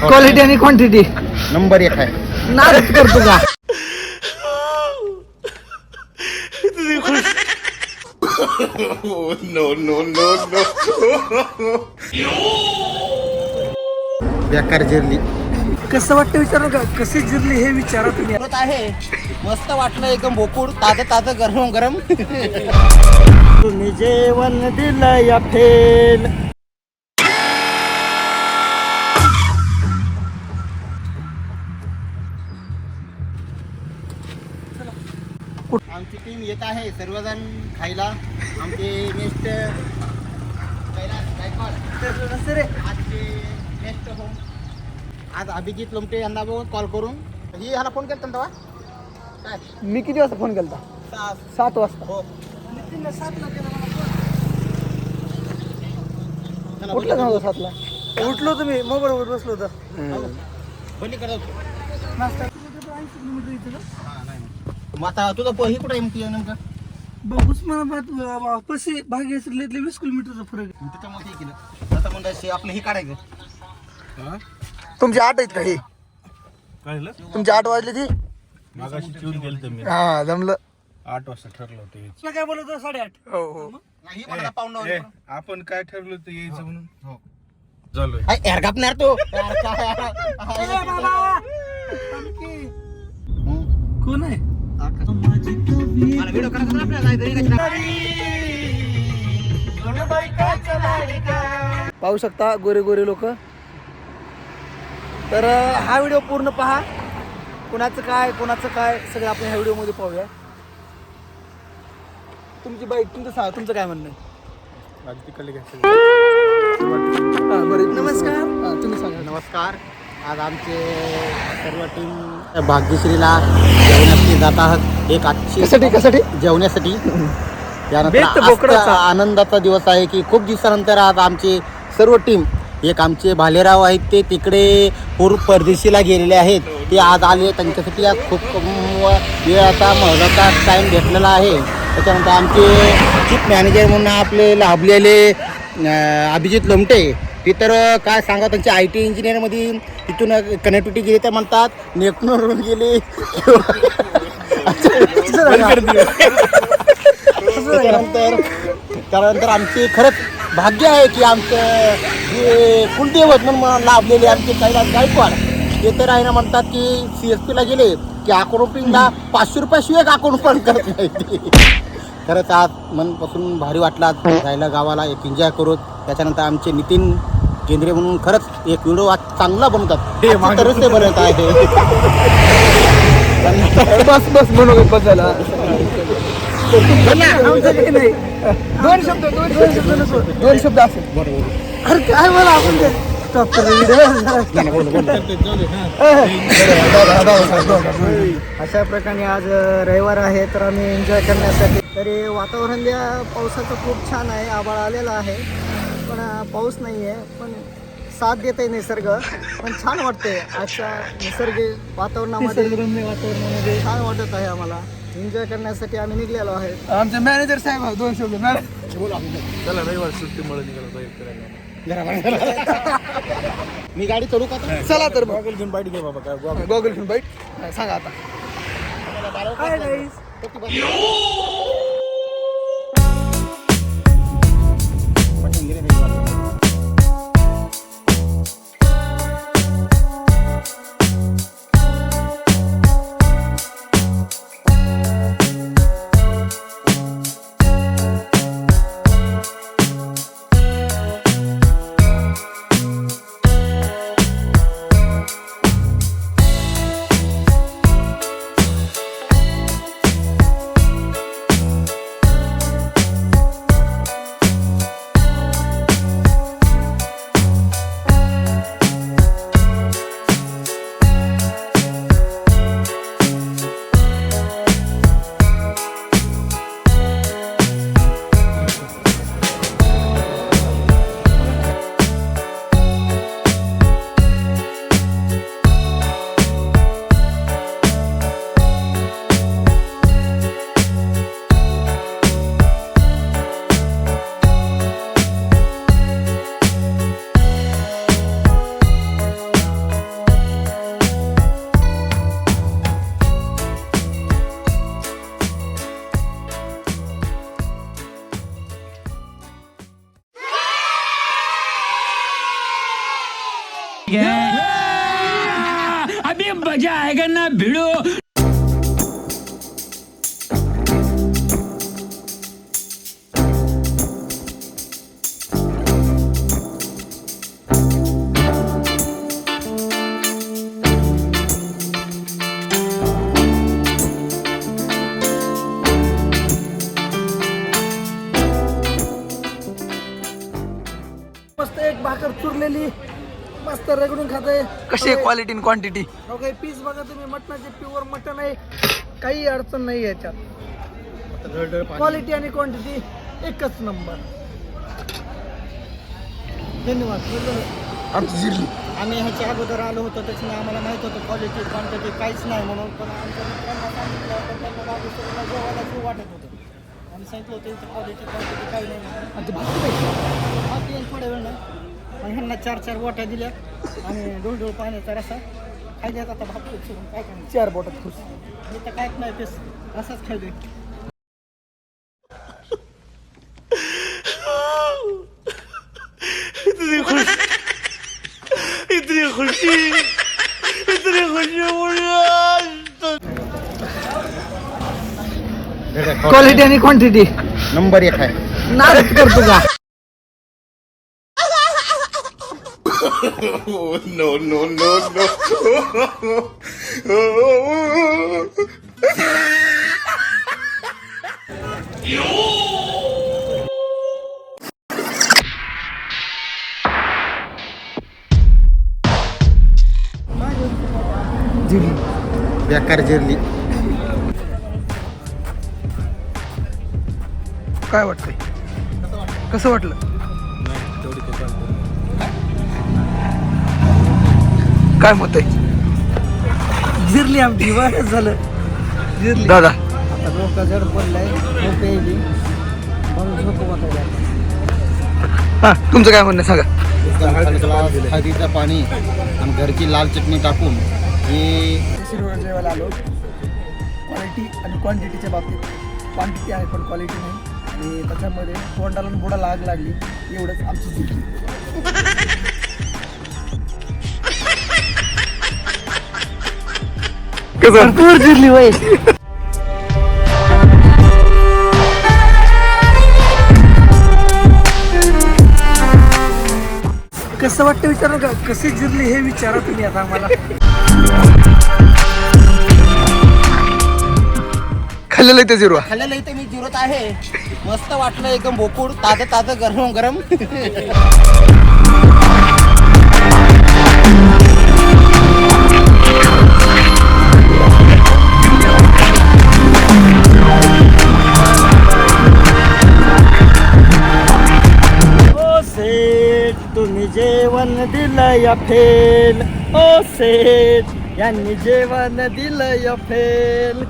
Quality आणि quantity number एक आहे. नाच करतो का? बेकार जिरली कसं वाटतं विचारा का कशी जिरली हे विचारा तुम्ही. आहे. मस्त वाटलं एकदम बोकुड ताजं ताजं गरम गरम. तुम्ही जेवण दिलं या फेल. आमची टीम येत आहे सर्वजण खायला. आमचे नेक्स्ट आजचे नेक्स्ट होम आज अभिजित लोमटे यांना बघून कॉल करून. ही ह्याला फोन केला तेव्हा? काय? मी किती वाजता फोन केला सहा सात वाजता. हो. चला, उठलं नव्हतं सातला? उठलो तुम्ही. मोबाईल वर बसलो होतं. करा. बंद करा नाश्ता हा, नाही, नाही. मग आता तुझं प- ही कुठं आहे मग तुझं नेमकं उस्मानाबाद पशी भाग्यश्रीतले वीस किलोमीटरचा फरक हे केलं आता म्हणता शे- आपलं हे काढायचं. तुमची आठ आहेत का हे? कळलं तुमची आठ वाजली ती मागाशी चिवून गेलं तर मी. हा जमलं. आठ वाजता ठरलं होतं यायचं. काय बोलत साडेआठ. हो हो. ही मला पाहुणा ए, आपण काय ठरलं होतं यायचं म्हणून? हो. झालोय यार तो. यार काय? हम्म. कोण आहे? पाहू शकता गोरे गोरे लोक. तर हा व्हिडिओ पूर्ण पहा. कुणाचं काय कुणाचं काय सगळं आपण ह्या व्हिडिओमध्ये पाहूया. तुमची बाईक तुमचं सांगा तुमचं काय म्हणणं आहे? नमस्कार. तुम्ही सांगा. नमस्कार. आज आमचे सर्व टीम भाग्यश्रीला जेवण्यासाठी जात आहात एक आजची कशासाठी? कशासाठी? जेवण्यासाठी. त्यानंतर बेत आजचा बोकडाचा. आनंदाचा दिवस आहे की खूप दिवसानंतर आज आमचे सर्व टीम एक आमचे भालेराव आहेत ते तिकडे पूर्व परदेशीला गेलेले आहेत. ते आज आले त्यांच्यासाठी आज खूप वेळ आता महत्त्वाचा टाईम भेटलेला आहे. त्याच्यानंतर आमचे चीफ मॅनेजर म्हणून आपले लाभलेले अं, अभिजित लोमटे. ही तर काय सांगा त्यांची आय टी इंजिनिअरमध्ये तिथून कनेक्टिव्हिटी गेली तर म्हणतात नेकनवरून गेले. त्यानंतर त्यानंतर आमचे खरंच भाग्य आहे की आमचं जे कुलदेवत म्हणून लाभलेले आमचे कैलास गायकवाड ते तर आहे ना म्हणतात की सी एस पीला गेले की अकाउंट ओपनिंगला पाचशे रुपयाशिवाय अकाउंट पण करत नाही खरंच आज मनपासून भारी वाटला राहिलं जायला गावाला एक एन्जॉय करू त्याच्यानंतर आमचे नितीन केंद्रे म्हणून खरंच एक व्हिडिओ आज चांगला बनवतात आजची तरच ते बनवत आहे. बस बस म्हणून बसायला. नाही? दोन शब्द दोन दोन शब्द दोन शब्द असेल. अरे काय मला आपण ते. अशा प्रकारे आज अ, रविवार आहे तर आम्ही एन्जॉय करण्यासाठी. तरी वातावरण द्या पावसाचं खूप छान आहे आभाळ आलेला आहे. पण पाऊस नाही आहे पण साथ देत आहे निसर्ग. पण छान वाटते आजच्या निसर्ग वातावरणामध्ये वातावरणामध्ये. छान वाटत आहे आम्हाला. एन्जॉय करण्यासाठी आम्ही निघलेलो आहे. आमचे मॅनेजर साहेब दोन शब्द. चला रविवार सुट्टी मला निघाला मी गाडी चढू का? चला तर मग. गॉगल घेऊन बाईट घे बाबा काय गॉगल गॉगल घेऊन बाईट सांगा आता. अभी मज़ा आएगा ना भिड़ो। मस्त एक भाकर चुरलेली मस्त रगडून खात आहे कशी आहे क्वालिटी आणि क्वांटिटी काही पीस बघा तुम्ही मटणाचे प्युअर मटण आहे. काही अडचण नाही याच्यात. क्वालिटी आणि क्वांटिटी एकच नंबर धन्यवाद. आम्ही ह्याच्या अगोदर आलो होतो त्याच्यामुळे आम्हाला माहीत होतं क्वालिटी क्वांटिटी काहीच नाही म्हणून पण आमच्या मित्रांना सांगितलं तर त्यांना जेवायला शिव वाटत होतं. आम्ही सांगितलं होतं इथं क्वालिटी क्वांटिटी काही नाही म्हणून. येईल थोड्या वेळ नाही मग ह्यांना चार चार बोट्या दिल्या आणि डोळ डोळ पाण्याचा रसा खायच्यात आता भाकरी सोडून काय करणार? चार बोटात खुश. मी तर काहीच नाही तेच रसाच खायलोय क्वालिटी आणि क्वांटिटी नंबर एक आहे. नाच करतो का बेकार जिरली काय वाटतंय? कसं वाटलं? काय मत आहे? जिरली आमची बरं झालं. जिरली. दादा. आता डोका जड पडलाय झोप यायली मग झोप वाटायला हा तुमचं काय म्हणणं आहे? सांगा. हळदीचं पाणी आणि घरची लाल चटणी टाकून हे जेवायला आलो. क्वालिटी आणि क्वांटिटीच्या बाबतीत क्वांटिटी आहे पण क्वालिटी नाही. आणि त्याच्यामध्ये तोंडाला आणि बुडाला आग लागली एवढंच आमची चुकी कसं? भरपूर जिरली वय. कसं वाटतं विचारा का? कशी जिरली हे विचारा तुम्ही आता आम्हाला. खाल्लेलं आहे ते जिरवा. खाल्लेलं इथे मी जिरत आहे. मस्त वाटलं एकदम बोकुड ताजं ताजं गरम गरम जेवण दिलं या फेल. ओ सेठ यांनी जेवण दिलं या फेल.